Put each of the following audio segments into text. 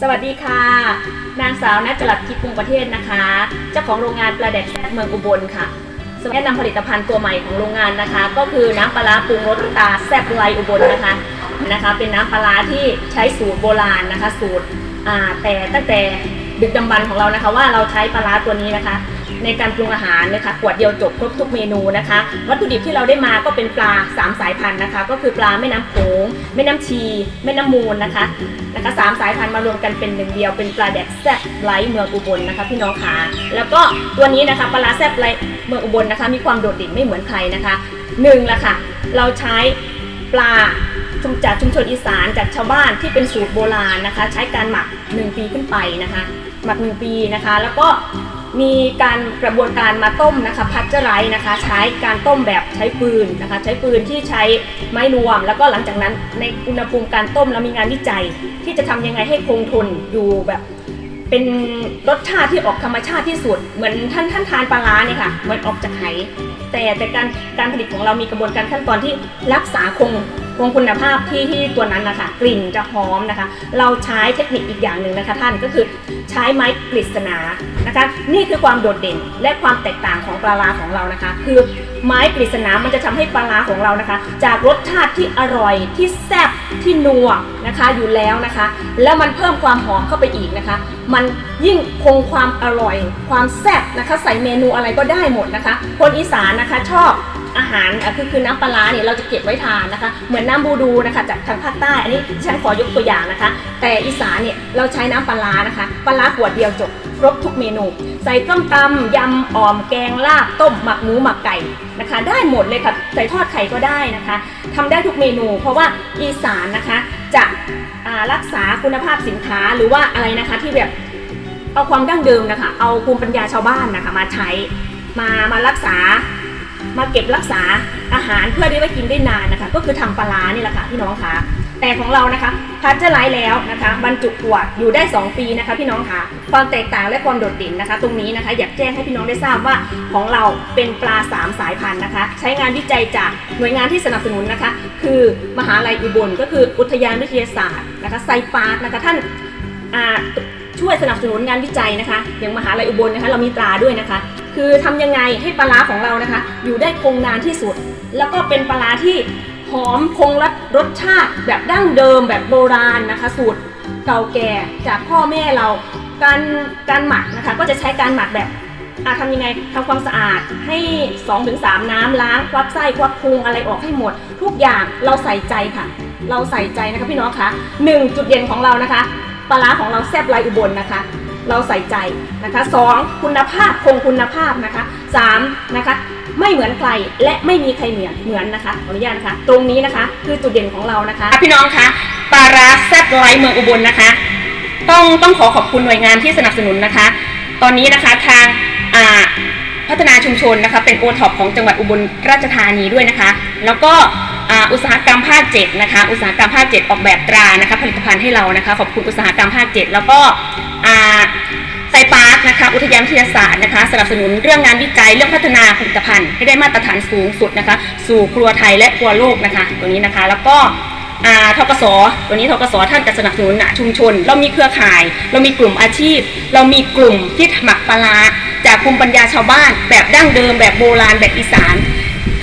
สวัสดีค่ะ นางสาวนัจจรัตน์ทิพย์ปรุงประเทศนะคะ เจ้าของโรงงานปลาแดกแซ่บเมืองอุบลค่ะแนะนำผลิตภัณฑ์ตัวใหม่ของโรงงานนะคะ ก็คือน้ำปลาปรุงรสตาแซ่บไลอุบลนะคะนะคะ เป็นน้ำปลาที่ใช้สูตรโบราณนะคะ สูตรแต่ตั้งแต่ดึกดำบรรของเรานะคะ ว่าเราใช้ปลาตัวนี้นะคะ ในการปรุงอาหารนะคะขวดเดียวจบครบทุกเมนูนะคะ วัตถุดิบที่เราได้มาก็เป็นปลาสามสายพันธุ์นะคะ ก็คือปลาแม่น้ำโขงแม่น้ำชีแม่น้ำมูลนะคะนะคะสามสายพันธุ์มารวมกันเป็นหนึ่งเดียวเป็นปลาแดกแซ่บไลท์เมืองอุบลนะคะ พี่น้องขาแล้วก็ตัวนี้นะคะปลาแซ่บไลท์เมืองอุบลนะคะ มีความโดดเด่นไม่เหมือนใครนะคะหนึ่งละค่ะ เราใช้ปลาจากชุมชนอีสานจากชาวบ้านที่เป็นสูตรโบราณนะคะ ใช้การหมัก 1 ปีขึ้นไปนะคะ หมัก 1 ปีนะคะ แล้วก็ มีการกระบวนการมาต้มนะคะพัชเจอร์ไรนะคะ ใช้การต้มแบบใช้ปืนนะคะ ใช้ปืนที่ใช้ไม้รวม แล้วก็หลังจากนั้นในอุณหภูมิการต้มเรามีงานวิจัย ที่จะทำยังไงให้คงทนอยู่แบบเป็นรสชาติที่ออกธรรมชาติที่สุด เหมือนท่านท่านทานปลาร้าเนี่ยค่ะมือนออกจากไหแต่แต่การการผลิตของเรามีกระบวนการขั้นตอนที่รักษาคงคงคุณภาพที่ที่ตัวนั้นนะคะกลิ่นจะหอมนะคะ เราใช้เทคนิคอีกอย่างหนึ่งนะคะท่านก็คือใช้ไม้กฤษณานะคะ นี่คือความโดดเด่นและความแตกต่างของปลาร้าของเรานะคะ คือไม้กฤษณามันจะทำให้ปลาร้าของเรานะคะ จากรสชาติที่อร่อยที่แซ่บที่นัวนะคะอยู่แล้วนะคะ แล้วมันเพิ่มความหอมเข้าไปอีกนะคะ มันยิ่งคงความอร่อย ความแซ่บนะคะ ใส่เมนูอะไรก็ได้หมดนะคะ คนอีสานนะคะชอบ อาหารคือคือน้ำปลาเนี่ยเราจะเก็บไว้ทานนะคะ เหมือนน้ำบูดูนะคะจากทางภาคใต้อันนี้ฉันขอยกตัวอย่างนะคะ แต่อีสานเนี่ยเราใช้น้ำปลานะคะปลาร้าขวดเดียวจบครบทุกเมนู ใส่ต้มตำยำอ่อมแกงลาบต้มหมักหมูหมักไก่นะคะ ได้หมดเลยค่ะใส่ทอดไข่ก็ได้นะคะทำได้ทุกเมนู เพราะว่าอีสานนะคะจะรักษาคุณภาพสินค้าหรือว่าอะไรนะคะที่แบบเอาความดั้งเดิมนะคะ เอาภูมิปัญญาชาวบ้านนะคะมาใช้มามารักษา มาเก็บรักษาอาหารเพื่อได้ไว้กินได้นานนะคะ ก็คือทำปลาร้านี่แหละค่ะพี่น้องคะแต่ของเรานะคะพัชเจอร์ไลท์แล้วนะคะ บรรจุขวดอยู่ได้ 2 ปีนะคะ พี่น้องคะความแตกต่างและความโดดเด่นนะคะ ตรงนี้นะคะ อยากแจ้งให้พี่น้องได้ทราบว่าของเราเป็นปลา 3 สายพันธุ์นะคะ ใช้งานวิจัยจากหน่วยงานที่สนับสนุนนะคะ คือมหาลัยอุบลก็คืออุทยานวิทยาศาสตร์นะคะไซปาร์คนะคะท่านช่วยสนับสนุนงานวิจัยนะคะ อย่างมหาลัยอุบลนะคะ เรามีตราด้วยนะคะ คือทำยังไงให้ปลาร้าของเรานะคะ อยู่ได้คงนานที่สุด แล้วก็เป็นปลาร้าที่หอมคงรสรสชาติแบบดั้งเดิมแบบโบราณนะคะ สูตรเก่าแก่จากพ่อแม่เราการการหมักนะคะ ก็จะใช้การหมักแบบอะทำยังไงทำความสะอาดให้ 2-3 น้ำล้างควักไส้ควักพุงอะไรออกให้หมด ทุกอย่างเราใส่ใจค่ะ เราใส่ใจนะคะพี่น้องคะหนึ่งจุดเด่นของเรานะคะ ปลาร้าของเราแซ่บไรอุบลนะคะ เราใส่ใจนะคะสองคุณภาพคงคุณภาพนะคะสามนะคะไม่เหมือนใครและไม่มีใครเหมือนเหมือนนะคะขออนุญาตนะคะ ตรงนี้นะคะคือจุดเด่นของเรานะคะพี่น้องคะปลาร้าแซ่บไรเมืองอุบลนะคะ ต้องต้องขอขอบคุณหน่วยงานที่สนับสนุนนะคะ ตอนนี้นะคะทางพัฒนาชุมชนนะคะ เป็นโอท็อปของจังหวัดอุบลราชธานีด้วยนะคะ แล้วก็ อุตสาหกรรมภาคเจ็ดนะคะ อุตสาหกรรมภาคเจ็ดออกแบบตรานะคะ ผลิตภัณฑ์ให้เรานะคะ ขอบคุณอุตสาหกรรมภาคเจ็ดแล้วก็ไซปาร์คนะคะอุทยานวิทยาศาสตร์นะคะสนับสนุนเรื่องงานวิจัยเรื่องพัฒนาผลิตภัณฑ์ให้ได้มาตรฐานสูงสุดนะคะ สู่ครัวไทยและครัวโลกนะคะตัวนี้นะคะ แล้วก็ทกสตัวนี้ทกสท่านจะสนับสนุนนะชุมชน เรามีเครือข่าย เรามีกลุ่มอาชีพ เรามีกลุ่มที่หมักปลาร้าจากภูมิปัญญาชาวบ้าน แบบดั้งเดิมแบบโบราณแบบอีสาน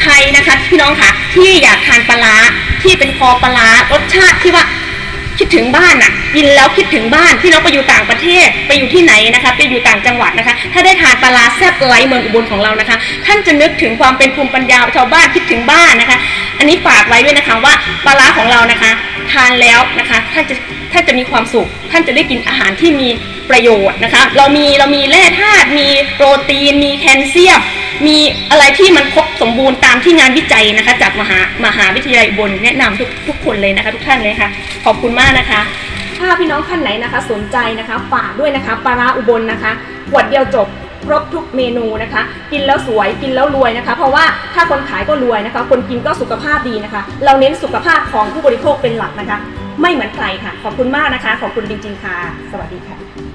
ใครนะคะพี่น้องคะที่อยากทานปลาที่เป็นคอปลารสชาติที่ว่าคิดถึงบ้านอะกินแล้วคิดถึงบ้านพี่น้องไปอยู่ต่างประเทศไปอยู่ที่ไหนนะคะไปอยู่ต่างจังหวัดนะคะ ถ้าได้ทานปลาแซ่บไร้เมืองอุบลของเรานะคะ ท่านจะนึกถึงความเป็นภูมิปัญญาชาวบ้านคิดถึงบ้านนะคะ อันนี้ฝากไว้ด้วยนะคะว่าปลาของ นะคะ ทานแล้วนะคะท่านจะท่านจะมีความสุข ท่านจะได้กินอาหารที่มีประโยชน์นะคะ เรามีเรามีแร่ธาตุมีโปรตีน มีแคลเซียมมีอะไรที่มันครบสมบูรณ์ตามที่งานวิจัยนะคะ จากมหามหาวิทยาลัยอุบลแนะนำทุกทุกคนเลยนะคะ ทุกท่านเลยค่ะ ขอบคุณมากนะคะ ถ้าพี่น้องท่านไหนนะคะ สนใจนะคะฝากด้วยนะคะปลาราอุบลนะคะขวดเดียวจบ ครบทุกเมนูนะคะ กินแล้วสวยกินแล้วรวยนะคะ เพราะว่าถ้าคนขายก็รวยนะคะ คนกินก็สุขภาพดีนะคะ เราเน้นสุขภาพของผู้บริโภคเป็นหลักนะคะ ไม่เหมือนใครค่ะ ขอบคุณมากนะคะ ขอบคุณจริงๆค่ะ สวัสดีค่ะ